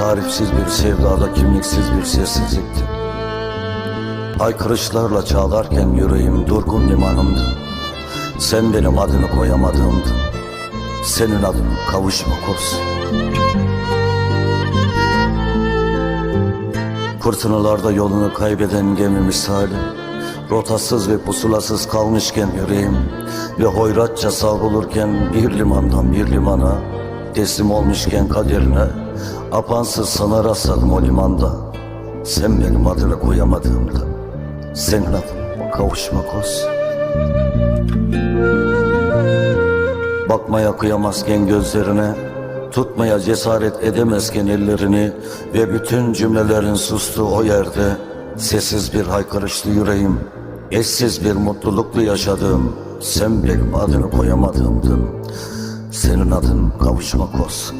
Tarifsiz bir sevdada kimliksiz bir sessizlikti. Haykırışlarla çağlarken yüreğim durgun limanımdı. Sen benim adını koyamadığımdın. Senin adın kavuşma kurs Fırtınalarda yolunu kaybeden gemi misali Rotasız ve pusulasız kalmışken yüreğim Ve hoyratça savrulurken bir limandan bir limana Teslim olmuşken kaderine Apansız sana rastladım o limanda. Sen benim adını koyamadığımda. Senin adın kavuşmak olsun. Bakmaya kıyamazken gözlerine Tutmaya cesaret edemezken ellerini Ve bütün cümlelerin sustuğu o yerde Sessiz bir haykırışlı yüreğim Eşsiz bir mutluluklu yaşadığım Sen benim adını koyamadığımdın Senin adın kavuşmak olsun